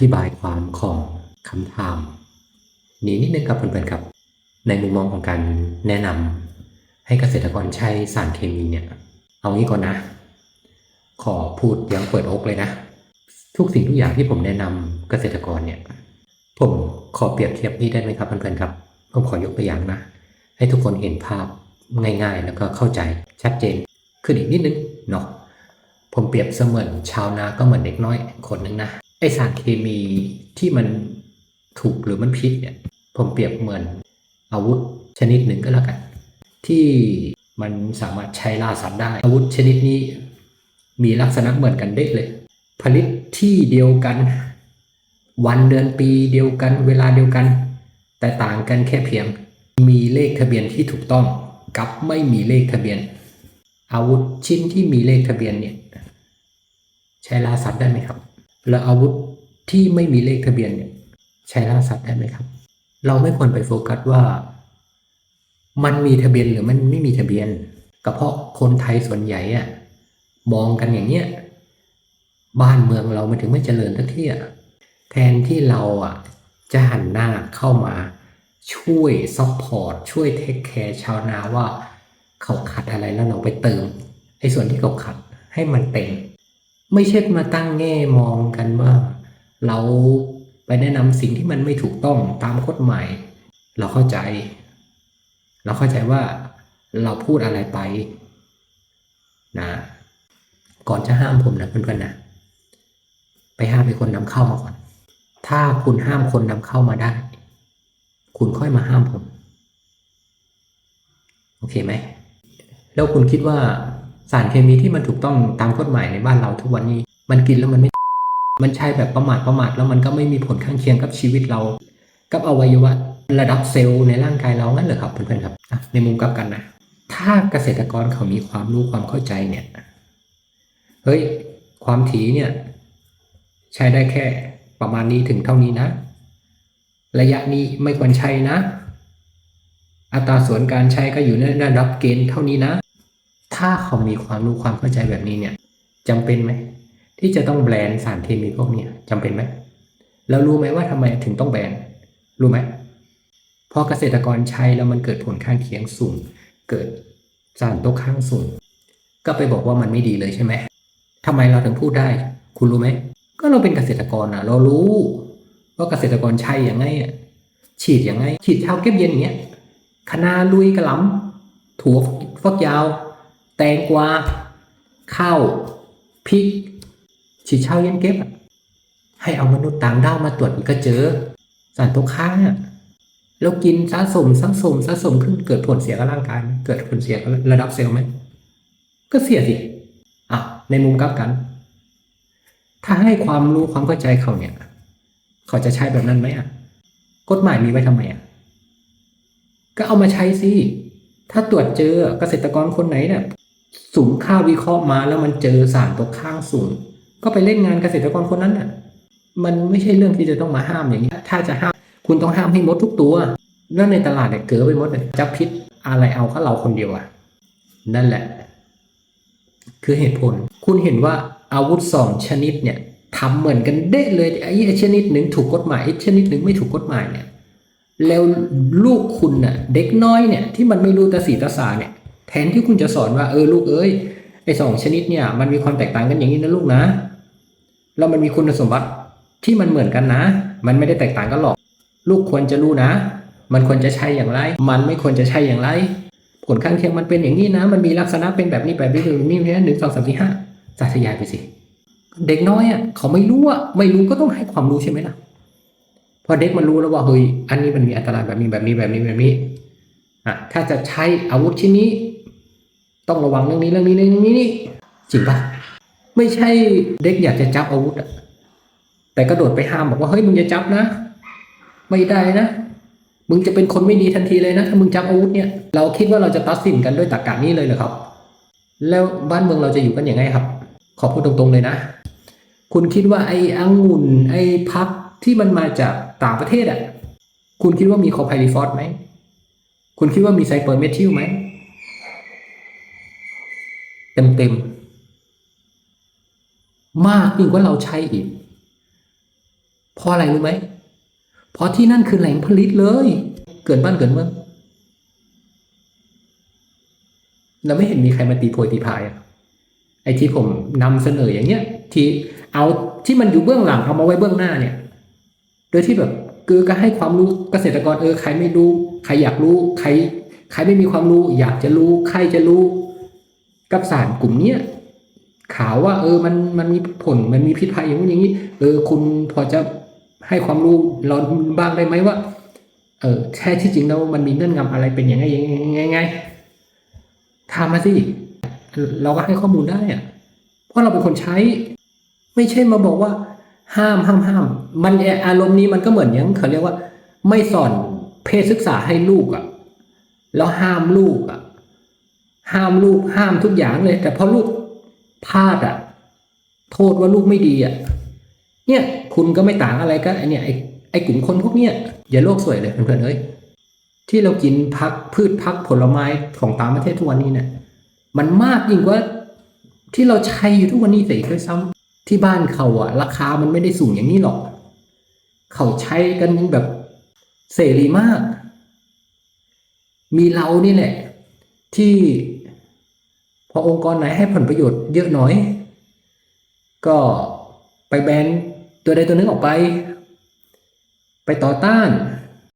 ธิบายความของคำถาม นี้นิดนึงครับเพื่อนๆครับ ในมุมมองของการแนะนำให้เกษตรกรใช้สารเคมีเนี่ย เอางี้ก่อนนะ ขอพูดยังเปิดอกเลยนะ ทุกสิ่งทุกอย่างที่ผมแนะนำเกษตรกรเนี่ย ผมขอเปรียบเทียบนี้ได้ไหมครับเพื่อนๆครับผมขอยกตัวอย่างนะ ให้ทุกคนเห็นภาพง่ายๆ แล้วก็เข้าใจชัดเจนขึ้นอีกนิดนึงเนาะผมเปรียบเสมือนชาวนาก็เหมือนเด็กน้อยคนหนึ่งนะ ไอสารเคมีที่มันถูกหรือมันพิษเนี่ยผมเปรียบเหมือนอาวุธชนิดหนึ่งก็แล้วกัน ที่มันสามารถใช้ล่าสัตว์ได้ อาวุธชนิดนี้มีลักษณะเหมือนกันเด็กเลย ผลิตที่เดียวกัน วันเดือนปีเดียวกัน เวลาเดียวกัน แต่ต่างกันแค่เพียง มีเลขทะเบียนที่ถูกต้องกับไม่มีเลขทะเบียน อาวุธชิ้นที่มีเลขทะเบียนเนี่ยใช้ล่าสัตว์ได้ไหมครับ แล้วอาวุธที่ไม่มีเลขทะเบียนเนี่ยใช้ล่าสัตว์ได้ไหมครับ เราไม่ควรไปโฟกัสว่า มันมีทะเบียนหรือมันไม่มีทะเบียนก็เพราะคนไทยส่วนใหญ่อะมองกันอย่างเนี้ยบ้านเมืองเรามันถึงไม่เจริญทักที่อะแทนที่เราอะจะหันหน้าเข้ามาช่วยซัพพอร์ตช่วยเทคแคร์ชาวนาว่าเขาขัดอะไรแล้วเราไปเติมไอ้ส่วนที่เขาขัดให้มันเต็ม ไม่ใช่มาตั้งแง่มองกันว่า เราไปแนะนำสิ่งที่มันไม่ถูกต้องตามกฎหมายเราเข้าใจ เราเข้าใจว่าเราพูดอะไรไปนะ ก่อนจะห้ามผมนะเพื่อนๆนะไปห้ามไอ้คนนำเข้ามาก่อน ถ้าคุณห้ามคนนำเข้ามาได้ คุณค่อยมาห้ามผม โอเคไหม แล้วคุณคิดว่า สารเคมีที่มันถูกต้องตามกฎหมายในบ้านเราทุกวันนี้ มันกินแล้วมันไม่ มันใช่แบบประมาทประมาทแล้วมันก็ไม่มีผลข้างเคียงกับชีวิตเรา กับอวัยวะระดับเซลล์ในร่างกายเรางั้นเหรอครับเพื่อนๆครับ ในมุมกลับกันนะ ถ้าเกษตรกรเขามีความรู้ความเข้าใจเนี่ย เฮ้ย ความถี่เนี่ย ใช้ได้แค่ประมาณนี้ถึงเท่านี้นะ ระยะนี้ไม่ควรใช้นะ อัตราส่วนการใช้ก็อยู่ในระดับเกณฑ์เท่านี้นะ ถ้าเขามีความรู้ความเข้าใจแบบนี้เนี่ยจำเป็นไหมที่จะต้องแบนสารเคมีพวกเนี้ยจำเป็นไหมแล้วรู้ไหมว่าทำไมถึงต้องแบนรู้ไหมพราะเกษตรกรใช้แล้วมันเกิดผลข้างเคียงสูง เกิดสารตกค้างสูง ก็ไปบอกว่ามันไม่ดีเลยใช่ไหมทำไมเราถึงพูดได้ คุณรู้ไหม ก็เราเป็นเกษตรกรนะเรารู้ ว่าเกษตรกรใช้อย่างไงอะฉีดอย่างไง ฉีดเช้าเก็บเย็นอย่างเงี้ยคะนาลุยกระลำถั่วฟักยาว แตงกวาข้าวพริกฉีดเช้าเย็นเก็บให้เอามนุษย์ต่างด้าวมาตรวจก็เจอสารตกค้างแล้วกินสะสมสะสมสะสมขึ้นเกิดผลเสียกับร่างกาย เกิดผลเสียกับระดับเซลล์ไหมก็เสียสิอะในมุมกลับกัน ถ้าให้ความรู้ความเข้าใจเขาเนี่ย เขาจะใช้แบบนั้นไหมอะกฎหมายมีไว้ทำไมอะก็เอามาใช้สิถ้าตรวจเจอเกษตรกรคนไหนเนี่ย สูงค่าวิเคราะห์มาแล้วมันเจอสารตกค้างสูง ก็ไปเล่นงานเกษตรกรคนนั้นน่ะ มันไม่ใช่เรื่องที่จะต้องมาห้ามอย่างนี้ถ้าจะห้ามคุณต้องห้ามให้หมดทุกตัวแล้วในตลาดเนี่ยเกิดไปหมดเลยจับพิษอะไรเอาก็เราคนเดียวอะ นั่นแหละ คือเหตุผล คุณเห็นว่าอาวุธสองชนิดเนี่ยทำเหมือนกันเด้เลยไอ้ชนิดหนึ่งถูกกฎหมายไอ้ชนิดหนึ่งไม่ถูกกฎหมายเนี่ยแล้วลูกคุณน่ะ เด็กน้อยเนี่ย ที่มันไม่รู้ตาสีตาสาเนี่ย แทนที่คุณจะสอนว่าเออลูกเอ้ยไอสองชนิดเนี่ยมันมีความแตกต่างกันอย่างนี้นะลูกนะแล้วมันมีคุณสมบัติที่มันเหมือนกันนะ มันไม่ได้แตกต่างกันหรอก ลูกควรจะรู้นะ มันควรจะใช้อย่างไร มันไม่ควรจะใช้อย่างไร ผลข้างเคียงมันเป็นอย่างนี้นะ มันมีลักษณะเป็นแบบนี้แบบนี้แบบนี้หนึ่งสองสามสี่ห้าสาธยายไปสิ เด็กน้อยอะเขาไม่รู้อะไม่รู้ก็ต้องให้ความรู้ใช่ไหมล่ะพอเด็กมันรู้แล้วว่าเฮ้ยอันนี้มันมีอันตรายแบบนี้แบบนี้แบบนี้แบบนี้อะถ้าจะใช้อาวุธชิ้นนี้ ต้องระวังเรื่องนี้เรื่องนี้เรื่องนี้นี่จริงปะไม่ใช่เด็กอยากจะจับอาวุธอะแต่กระโดดไปห้ามบอกว่าเฮ้ยมึงอย่าจับนะ ไม่ได้นะ มึงจะเป็นคนไม่ดีทันทีเลยนะ ถ้ามึงจับอาวุธเนี่ย เราคิดว่าเราจะตัดสินกันด้วยตรรกะนี้เลยเหรอครับ แล้วบ้านเมืองเราจะอยู่กันยังไงครับ ขอพูดตรงๆเลยนะ คุณคิดว่าไอ้องุ่นไอ้พักที่มันมาจากต่างประเทศอะ คุณคิดว่ามีคอไพลิฟอสไหม คุณคิดว่ามีไซเปอร์เมทิลไหม เต็มๆ มากยิ่งกว่าเราใช้อีก เพราะอะไรรู้ไหม เพราะที่นั่นคือแหล่งผลิตเลย เกิดบ้านเกิดเมืองเราไม่เห็นมีใครมาตีโพยตีพายอะไอ้ที่ผมนำเสนออย่างเงี้ย ที่เอาที่มันอยู่เบื้องหลังเอามาไว้เบื้องหน้าเนี่ย โดยที่แบบคือก็ให้ความรู้เกษตรกรเออใครไม่รู้ ใครอยากรู้ ใคร ใครไม่มีความรู้ อยากจะรู้ ใครจะรู้ กับสารกลุ่มเนี้ยข่าวว่า เออมันมันมีผลมันมีพิษภัยอย่างนู้อย่างนี้เออ คุณพอจะให้ความรู้เราบ้างได้ไหมว่า เออแท้ที่จริงแล้วมันมีเงื่อนงำอะไรเป็นยังไงยังไงงไงยังไงถามมาสิเราก็ให้ข้อมูลได้อะเพราะเราเป็นคนใช้ ไม่ใช่มาบอกว่า ห้ามห้ามห้ามมันอารมณ์นี้มันก็เหมือนอย่างเขาเรียกว่า ไม่สอนเพศศึกษาให้ลูกอะ่ะ แล้วห้ามลูกอะ่ะ ห้ามลูกห้ามทุกอย่างเลย แต่พอลูกพลาดอะ่ะโทษว่าลูกไม่ดีอะ่ะเนี่ยคุณก็ไม่ต่างอะไรก็ไอเนี่ยไอไอกลุ่มคนพวกเนี้ยอย่าโลกสวยเลยเพื่อนๆเอ้ยที่เรากินพักพืชพักผลไม้ของต่างประเทศทุกวันนี้เนี่ยมันมากยิ่งกว่าที่เราใช้อยู่ทุกวันนี้เสียด้วยซ้ำที่บ้านเขาอะราคามันไม่ได้สูงอย่างนี้หรอก เขาใช้กันแบบเสรีมาก มีเรานี่แหละ ที่ พอองค์กรไหนให้ผลประโยชน์เยอะหน่อย ก็ไปแบนตัวใดตัวหนึงออกไป ไปต่อต้าน